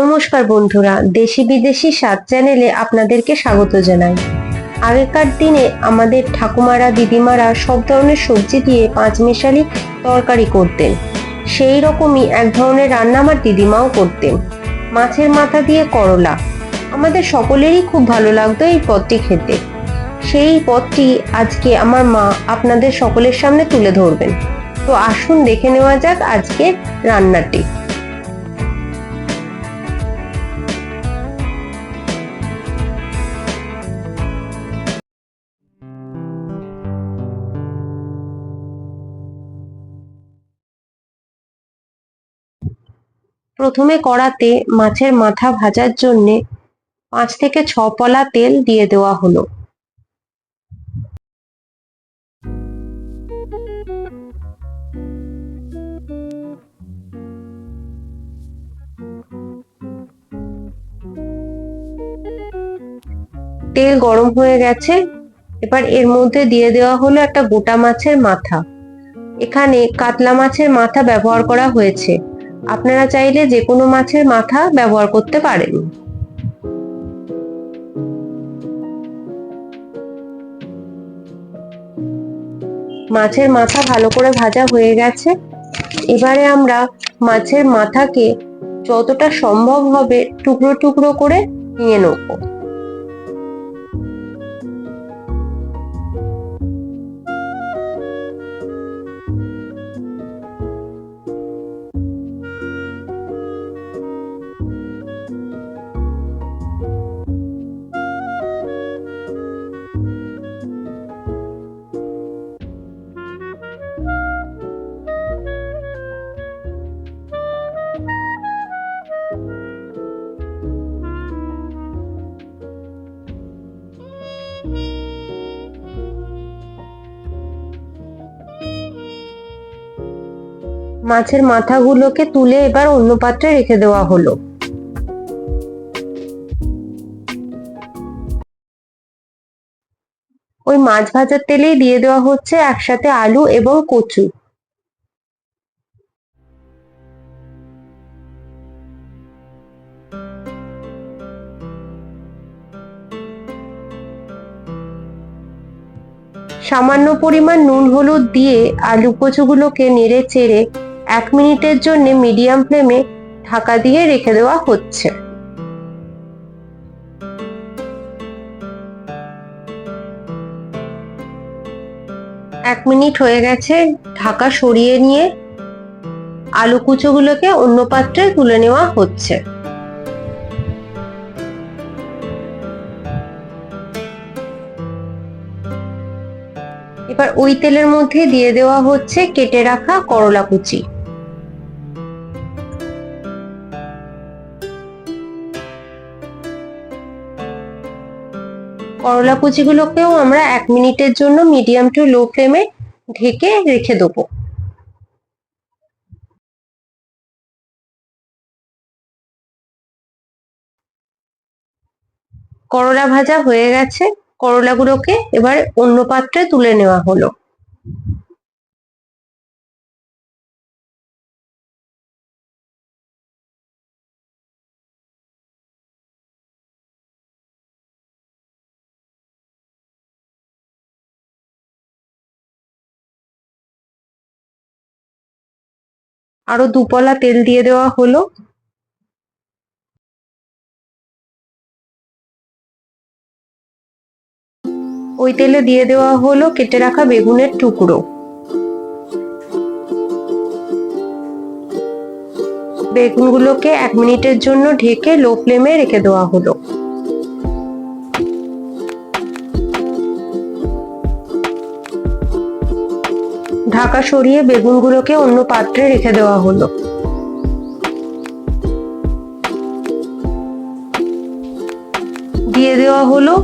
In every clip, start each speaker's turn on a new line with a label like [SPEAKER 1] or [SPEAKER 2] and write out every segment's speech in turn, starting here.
[SPEAKER 1] নমস্কার বন্ধুরা, দেশি বিদেশি স্বাদ চ্যানেলে আপনাদেরকে স্বাগত জানাই। আগেকার দিনে আমাদের ঠাকুমারা, দিদিমারা সব ধরনের সবজি দিয়ে পাঁচ পাঁচমিশালি তরকারি করতেন। সেই রকমই এক ধরনের রান্না আমার দিদিমাও করতেন। মাছের মাথা দিয়ে করলা। আমাদের সকলেরই খুব ভালো লাগতো এই পদটি খেতে। সেই পদটি আজকে আমার মা আপনাদের সকলের সামনে তুলে ধরবেন। তো আসুন দেখে নেওয়া যাক আজকে রান্নাটি। প্রথমে কড়াতে মাছের মাথা ভাজার জন্যে পাঁচ থেকে ছ পলা তেল দিয়ে দেওয়া হলো। তেল গরম হয়ে গেছে। এবার এর মধ্যে দিয়ে দেওয়া হলো একটা গোটা মাছের মাথা। এখানে কাতলা মাছের মাথা ব্যবহার করা হয়েছে। আপনারা চাইলে যে কোনো মাছের মাথা ব্যবহার করতে পারেন। মাছের মাথা ভালো করে ভাজা হয়ে গেছে। এবারে আমরা মাছের মাথাকে যতটা সম্ভব হবে টুকরো টুকরো করে নিয়ে নেব। মাছের মাথাগুলোকে তুলে এবার অন্য পাত্রে রেখে দেওয়া হলো। ওই মাছ ভাজার তেলেই দিয়ে দেওয়া হচ্ছে একসাথে আলু এবং কচু। সামান্য পরিমাণ নুন, হলুদ দিয়ে আলু কচুগুলোকে নেড়ে চেড়ে এক মিনিটের জন্য মিডিয়াম ফ্লেমে ঢাকা দিয়ে রেখে দেওয়া হচ্ছে। এক মিনিট হয়ে গেছে ঢাকা সরিয়ে নিয়ে আলু কুচোগুলোকে অন্য পাত্রে তুলে নেওয়া হচ্ছে। এবার ওই তেলের মধ্যে দিয়ে দেওয়া হচ্ছে কেটে রাখা করলা কুচি। করলা কুচিগুলোকেও আমরা এক মিনিটের জন্য মিডিয়াম টু লো ফ্লেমে ঢেকে রেখে দেবো। করলা ভাজা হয়ে গেছে। করলাগুলোকে এবার অন্য পাত্রে তুলে নেওয়া হলো। আরও দুপলা তেল দিয়ে দেওয়া হলো। ওই তেলে দিয়ে দেওয়া হলো কেটে রাখা বেগুনের টুকরো। বেগুনগুলোকে এক মিনিটের জন্য ঢেকে লো ফ্লেমে রেখে দেওয়া হলো। ঢাকা সরিয়ে বেগুনগুলোকে অন্য পাত্রে রেখে দেওয়া হলো। দিয়ে দেওয়া হলো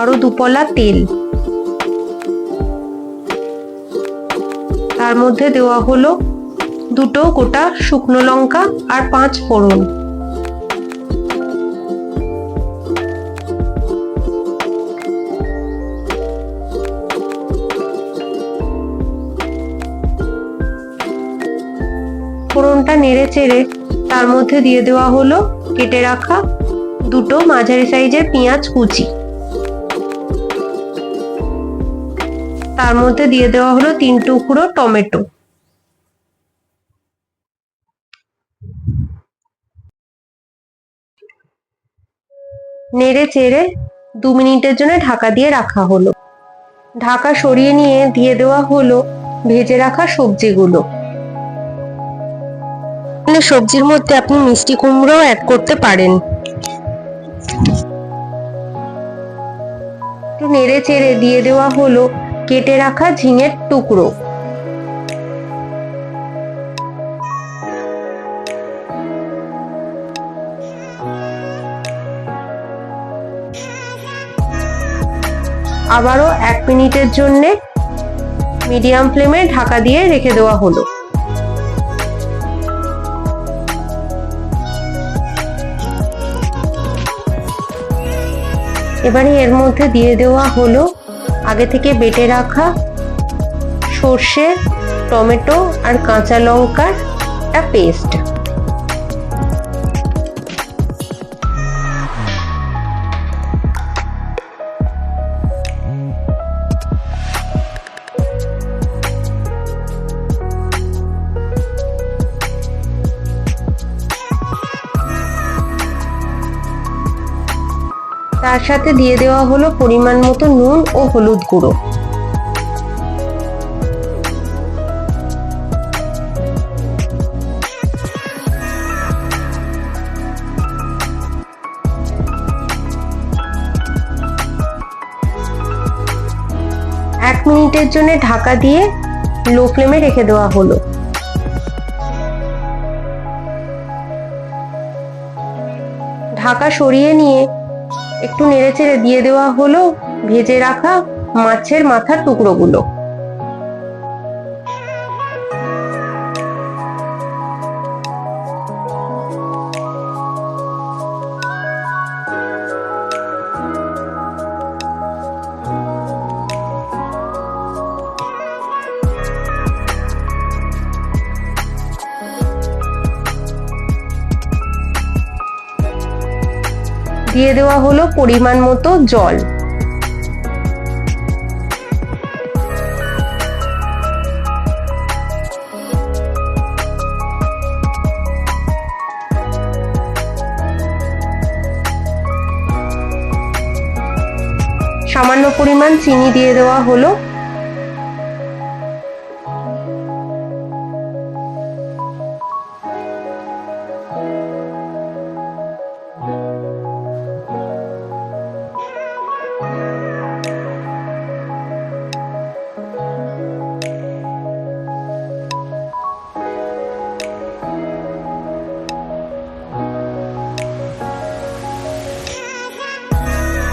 [SPEAKER 1] আরও দুপলা তেল। তার মধ্যে দেওয়া হলো দুটো গোটা শুকনো লঙ্কা আর পাঁচ ফোড়ন। ফোড়নটা নেড়ে চেড়ে তার মধ্যে দিয়ে দেওয়া হলো, কেটে রাখা দুটো মাঝারি সাইজের পেঁয়াজ কুচি। তার মধ্যে দিয়ে দেওয়া হলো তিন টুকরো টমেটো। নেড়ে চেড়ে দু মিনিটের জন্য ঢাকা দিয়ে রাখা হলো। ঢাকা সরিয়ে নিয়ে দিয়ে দেওয়া হলো ভেজে রাখা সবজিগুলো। এখানে সবজির মধ্যে আপনি মিষ্টি কুমড়োও অ্যাড করতে পারেন। একটু নেড়ে চেড়ে দিয়ে দেওয়া হলো কেটে রাখা ঝিঙের টুকরো। আবারও এক মিনিটের জন্যে মিডিয়াম ফ্লেমে ঢাকা দিয়ে রেখে দেওয়া হলো। এবারে এর মধ্যে দিয়ে দেওয়া হলো আগে থেকে বেটে রাখা সর্ষে, টমেটো আর কাঁচা লঙ্কার একটা পেস্ট। তার সাথে দিয়ে দেওয়া হলো পরিমাণ মতো নুন ও হলুদ গুঁড়ো। এক মিনিটের জন্য ঢাকা দিয়ে লো ফ্লেমে রেখে দেওয়া হলো। ঢাকা সরিয়ে নিয়ে একটু নেড়ে চেড়ে দিয়ে দেওয়া হলো ভেজে রাখা মাছের মাথার টুকরোগুলো। দিয়ে দেওয়া হলো পরিমাণ মতো জল। সামান্য পরিমাণ চিনি দিয়ে দেওয়া হলো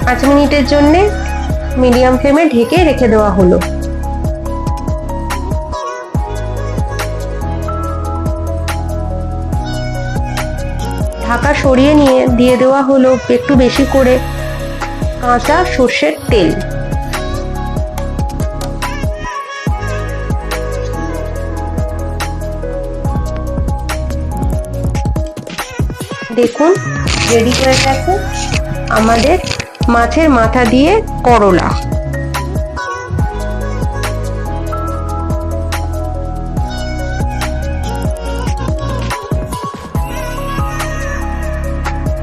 [SPEAKER 1] পাঁচ মিনিটের জন্য মিডিয়াম ফ্লেমে ঢেকে রেখে দেওয়া হলো। ঢাকা সরিয়ে নিয়ে, দিয়ে দেওয়া হলো একটু বেশি করে কাঁচা সর্ষের তেল। দেখুন রেডি হয়ে গেছে আমাদের মাছের মাথা দিয়ে করলা।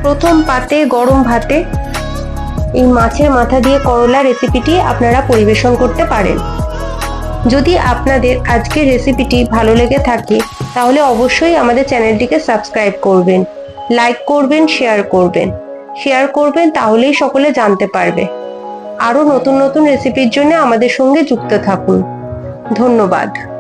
[SPEAKER 1] প্রথম পাতে, গরম ভাতে এই মাছের মাথা দিয়ে করলা রেসিপিটি আপনারা পরিবেশন করতে পারেন। যদি আপনাদের আজকের রেসিপিটি ভালো লেগে থাকে, তাহলে অবশ্যই আমাদের চ্যানেলটিকে সাবস্ক্রাইব করবেন, লাইক করবেন, শেয়ার করবেন। শেয়ার করবেন, তাহলেই সকলে জানতে পারবে। আরও নতুন নতুন রেসিপির জন্য আমাদের সঙ্গে যুক্ত থাকুন। ধন্যবাদ।